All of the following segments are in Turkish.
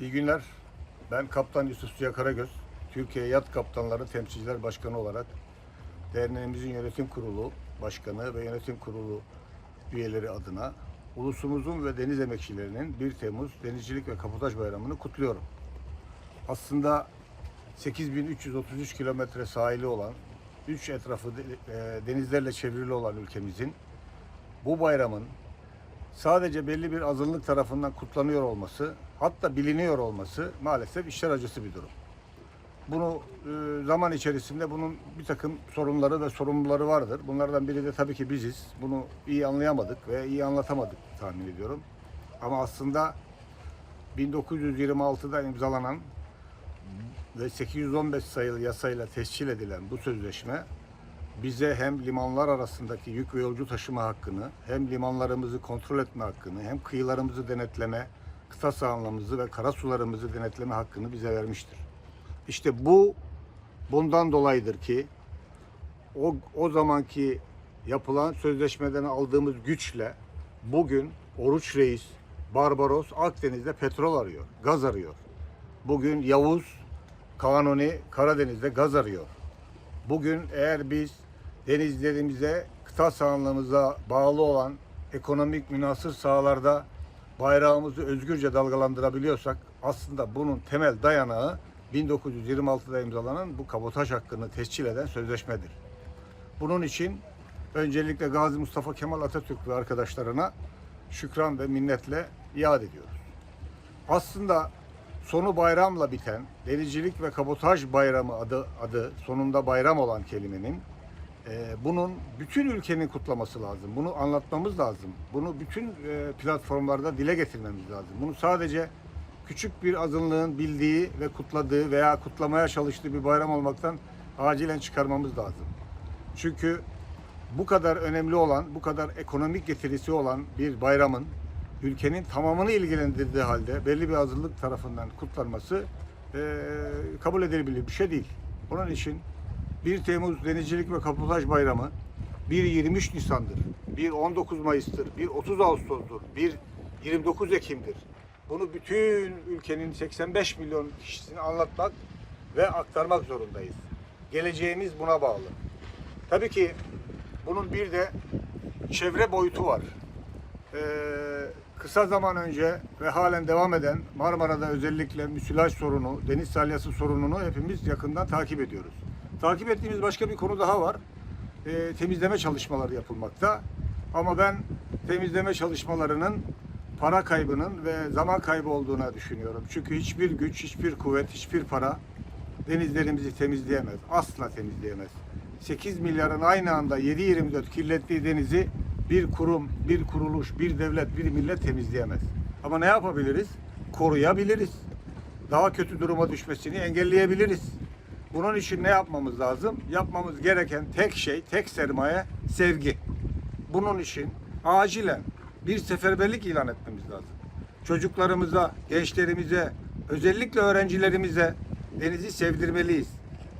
İyi günler. Ben Kaptan Yusuf Suya Karagöz. Türkiye Yat Kaptanları Temsilciler Başkanı olarak derneğimizin yönetim kurulu başkanı ve yönetim kurulu üyeleri adına ulusumuzun ve deniz emekçilerinin 1 Temmuz Denizcilik ve Kapotaj Bayramı'nı kutluyorum. Aslında 8333 kilometre sahili olan, 3 etrafı e, denizlerle çevrili olan ülkemizin bu bayramın sadece belli bir azınlık tarafından kutlanıyor olması, hatta biliniyor olması maalesef işler acısı bir durum. Bunu e, zaman içerisinde bunun bir takım sorunları ve sorumluları vardır. Bunlardan biri de tabii ki biziz. Bunu iyi anlayamadık ve iyi anlatamadık tahmin ediyorum. Ama aslında 1926'da imzalanan ve 815 sayılı yasayla tescil edilen bu sözleşme bize hem limanlar arasındaki yük ve yolcu taşıma hakkını, hem limanlarımızı kontrol etme hakkını, hem kıyılarımızı denetleme, kıta sahanlığımızı ve kara sularımızı denetleme hakkını bize vermiştir. İşte bu bundan dolayıdır ki o, o zamanki yapılan sözleşmeden aldığımız güçle bugün Oruç Reis, Barbaros Akdeniz'de petrol arıyor, gaz arıyor. Bugün Yavuz, Kanuni Karadeniz'de gaz arıyor. Bugün eğer biz denizlerimize, kıta sahanlığımıza bağlı olan ekonomik münasır sahalarda bayrağımızı özgürce dalgalandırabiliyorsak aslında bunun temel dayanağı 1926'da imzalanan bu kabotaj hakkını tescil eden sözleşmedir. Bunun için öncelikle Gazi Mustafa Kemal Atatürk ve arkadaşlarına şükran ve minnetle iade ediyoruz. Aslında sonu bayramla biten Denizcilik ve Kabotaj Bayramı adı adı sonunda bayram olan kelimenin bunun bütün ülkenin kutlaması lazım. Bunu anlatmamız lazım. Bunu bütün e, platformlarda dile getirmemiz lazım. Bunu sadece küçük bir azınlığın bildiği ve kutladığı veya kutlamaya çalıştığı bir bayram olmaktan acilen çıkarmamız lazım. Çünkü bu kadar önemli olan, bu kadar ekonomik getirisi olan bir bayramın ülkenin tamamını ilgilendirdiği halde belli bir azınlık tarafından kutlanması eee, kabul edilebilir bir şey değil. Onun için 1 Temmuz Denizcilik ve Kapotaj Bayramı bir 23 Nisan'dır, bir 19 Mayıs'tır, bir 30 Ağustos'tur, bir 29 Ekim'dir. Bunu bütün ülkenin 85 milyon kişisine anlatmak ve aktarmak zorundayız. Geleceğimiz buna bağlı. Tabii ki bunun bir de çevre boyutu var. Ee, kısa zaman önce ve halen devam eden Marmara'da özellikle müsilaj sorunu, deniz salyası sorununu hepimiz yakından takip ediyoruz. Takip ettiğimiz başka bir konu daha var. Ee, temizleme çalışmaları yapılmakta. Ama ben temizleme çalışmalarının para kaybının ve zaman kaybı olduğuna düşünüyorum. Çünkü hiçbir güç, hiçbir kuvvet, hiçbir para denizlerimizi temizleyemez. Asla temizleyemez. 8 milyarın aynı anda 7-24 kirlettiği denizi bir kurum, bir kuruluş, bir devlet, bir millet temizleyemez. Ama ne yapabiliriz? Koruyabiliriz. Daha kötü duruma düşmesini engelleyebiliriz. Bunun için ne yapmamız lazım? Yapmamız gereken tek şey, tek sermaye sevgi. Bunun için acilen bir seferberlik ilan etmemiz lazım. Çocuklarımıza, gençlerimize, özellikle öğrencilerimize denizi sevdirmeliyiz.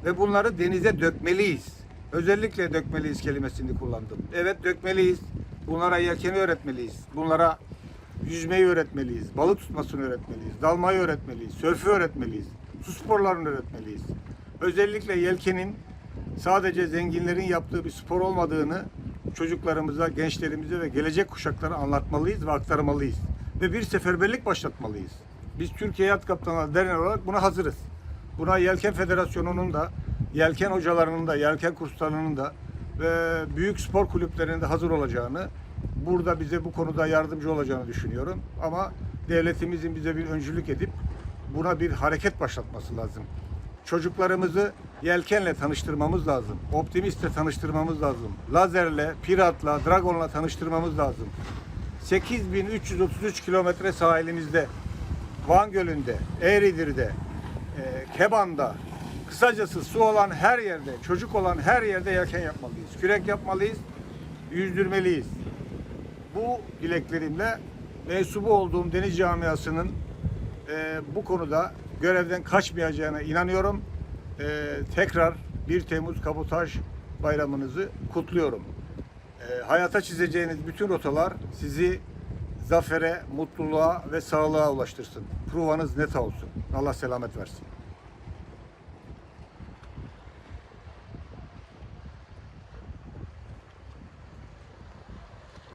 Ve bunları denize dökmeliyiz. Özellikle dökmeliyiz kelimesini kullandım. Evet dökmeliyiz. Bunlara yelkeni öğretmeliyiz. Bunlara yüzmeyi öğretmeliyiz. Balık tutmasını öğretmeliyiz. Dalmayı öğretmeliyiz. Sörfü öğretmeliyiz. Su sporlarını öğretmeliyiz. Özellikle yelkenin sadece zenginlerin yaptığı bir spor olmadığını çocuklarımıza, gençlerimize ve gelecek kuşaklara anlatmalıyız ve aktarmalıyız. Ve bir seferberlik başlatmalıyız. Biz Türkiye Yat Kaptanları Derneği olarak buna hazırız. Buna Yelken Federasyonu'nun da, yelken hocalarının da, yelken kurslarının da ve büyük spor kulüplerinin de hazır olacağını, burada bize bu konuda yardımcı olacağını düşünüyorum. Ama devletimizin bize bir öncülük edip buna bir hareket başlatması lazım. Çocuklarımızı yelkenle tanıştırmamız lazım. Optimistle tanıştırmamız lazım. Lazerle, piratla, dragonla tanıştırmamız lazım. 8333 kilometre sahilimizde, Van Gölü'nde, Eğridir'de, e, Keban'da, kısacası su olan her yerde, çocuk olan her yerde yelken yapmalıyız. Kürek yapmalıyız, yüzdürmeliyiz. Bu dileklerimle mensubu olduğum deniz camiasının e, bu konuda görevden kaçmayacağına inanıyorum. E, tekrar 1 Temmuz Kabotaj Bayramınızı kutluyorum. E, hayata çizeceğiniz bütün rotalar sizi zafere, mutluluğa ve sağlığa ulaştırsın. Provanız net olsun. Allah selamet versin.